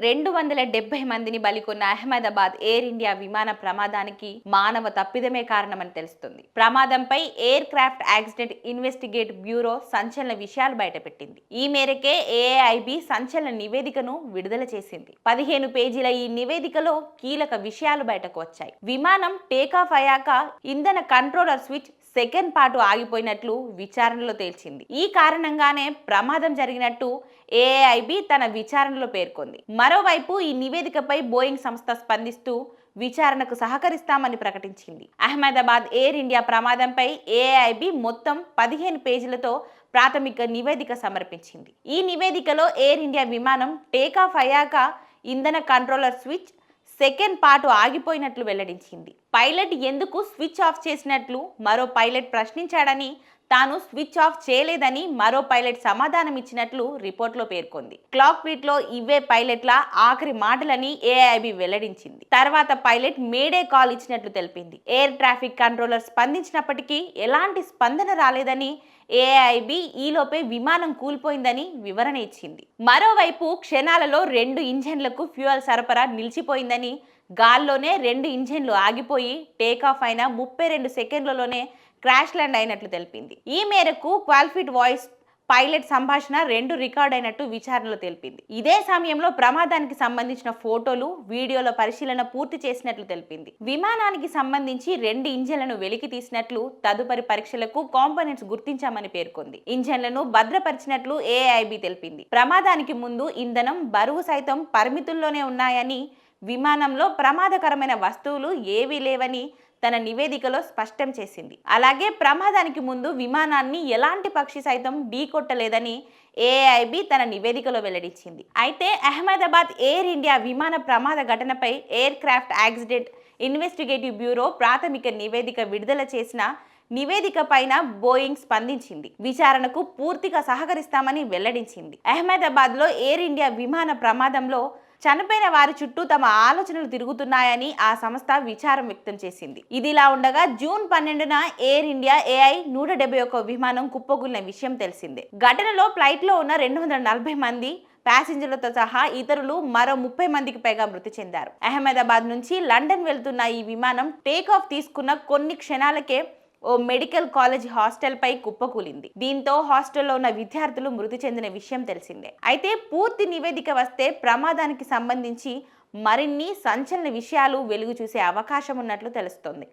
రెండు వందల డెబ్బై మందిని బలికొన్న అహ్మదాబాద్ ఎయిర్ ఇండియా విమాన ప్రమాదానికి మానవ తప్పిదమే కారణమని తెలుస్తుంది. ప్రమాదంపై aircraft accident investigate bureau సంచలన విషయాలు బయటపెట్టింది. ఈ మేరకే ఏఐబి సంచలన నివేదికను విడుదల చేసింది. పదిహేను పేజీల ఈ నివేదికలో కీలక విషయాలు బయటకు వచ్చాయి. విమానం టేకాఫ్ అయ్యాక ఇంధన కంట్రోలర్ స్విచ్ సెకండ్ పాటు ఆగిపోయినట్లు విచారణలో తేల్చింది. ఈ కారణంగానే ప్రమాదం జరిగినట్టు ఏఐబి తన విచారణలో పేర్కొంది. మరోవైపు ఈ నివేదికపై బోయింగ్ సంస్థ స్పందిస్తూ విచారణకు సహకరిస్తామని ప్రకటించింది. అహ్మదాబాద్ ఎయిర్ ఇండియా ప్రమాదంపై ఏఐబి మొత్తం పదిహేను పేజీలతో ప్రాథమిక నివేదిక సమర్పించింది. ఈ నివేదికలో ఎయిర్ ఇండియా విమానం టేకాఫ్ అయ్యాక ఇంధన కంట్రోలర్ స్విచ్ సెకండ్ పాటు ఆగిపోయినట్లు వెల్లడించింది. పైలట్ ఎందుకు స్విచ్ ఆఫ్ చేసినట్లు మరో పైలట్ ప్రశ్నించాడని తాను స్విచ్ ఆఫ్ చేయలేదని మరో పైలట్ సమాధానం ఇచ్చినట్లు రిపోర్ట్లో పేర్కొంది. క్లాక్ బీట్లో ఇవే పైలట్ల ఆఖరి మాటలని ఏఐబి వెల్లడించింది. తర్వాత పైలట్ మేడే కాల్ ఇచ్చినట్లు తెలిపింది. ఎయిర్ ట్రాఫిక్ కంట్రోలర్ స్పందించినప్పటికీ ఎలాంటి స్పందన రాలేదని ఏఐబి ఈలోపే విమానం కూలిపోయిందని వివరణ ఇచ్చింది. మరోవైపు క్షణాలలో రెండు ఇంజన్లకు ఫ్యూయల్ సరఫరా నిలిచిపోయిందని గాల్లోనే రెండు ఇంజన్లు ఆగిపోయి టేకాఫ్ అయిన ముప్పై రెండు సెకండ్లలోనే క్రాష్ ల్యాండ్ అయినట్లు తెలిపింది. ఈ మేరకు క్వాల్ఫిట్ వాయిస్ పైలట్ సంభాషణ రెండు రికార్డ్ అయినట్టు విచారణలో తెలిపింది. ఇదే సమయంలో ప్రమాదానికి సంబంధించిన ఫోటోలు వీడియోల పరిశీలన పూర్తి చేసినట్లు తెలిపింది. విమానానికి సంబంధించి రెండు ఇంజన్లను వెలికి తీసినట్లు తదుపరి పరీక్షలకు కాంపోనెంట్స్ గుర్తించామని పేర్కొంది. ఇంజన్లను భద్రపరిచినట్లు ఏఐబి తెలిపింది. ప్రమాదానికి ముందు ఇంధనం బరువు సైతం పరిమితుల్లోనే ఉన్నాయని విమానంలో ప్రమాదకరమైన వస్తువులు ఏవీ లేవని తన నివేదికలో స్పష్టం చేసింది. అలాగే ప్రమాదానికి ముందు విమానాన్ని ఎలాంటి పక్షి సైతం ఢీకొట్టలేదని ఏఐబి తన నివేదికలో వెల్లడించింది. అయితే అహ్మదాబాద్ ఎయిర్ ఇండియా విమాన ప్రమాద ఘటనపై aircraft accident investigative bureau ప్రాథమిక నివేదిక విడుదల చేసిన నివేదిక పైన బోయింగ్ స్పందించింది. విచారణకు పూర్తిగా సహకరిస్తామని వెల్లడించింది. అహ్మదాబాద్లో ఎయిర్ ఇండియా విమాన ప్రమాదంలో చనిపోయిన వారి చుట్టూ తమ ఆలోచనలు తిరుగుతున్నాయని ఆ సంస్థ విచారం వ్యక్తం చేసింది. ఇదిలా ఉండగా జూన్ పన్నెండున ఎయిర్ ఇండియా ఏఐ నూట డెబ్బై ఒక్క విమానం కుప్పకూలిన విషయం తెలిసిందే. ఘటనలో ఫ్లైట్లో ఉన్న రెండు వందల నలభై మంది ప్యాసింజర్లతో సహా ఇతరులు మరో ముప్పై మందికి పైగా మృతి చెందారు. అహ్మదాబాద్ నుంచి లండన్ వెళ్తున్న ఈ విమానం టేక్ ఆఫ్ తీసుకున్న కొన్ని క్షణాలకే ఓ మెడికల్ కాలేజ్ హాస్టల్పై కుప్పకూలింది దీంతో హాస్టల్లో ఉన్న విద్యార్థులు మృతి చెందిన విషయం తెలిసిందే. అయితే పూర్తి నివేదిక వస్తే ప్రమాదానికి సంబంధించి మరిన్ని సంచలన విషయాలు వెలుగు చూసే అవకాశం ఉన్నట్లు తెలుస్తోంది.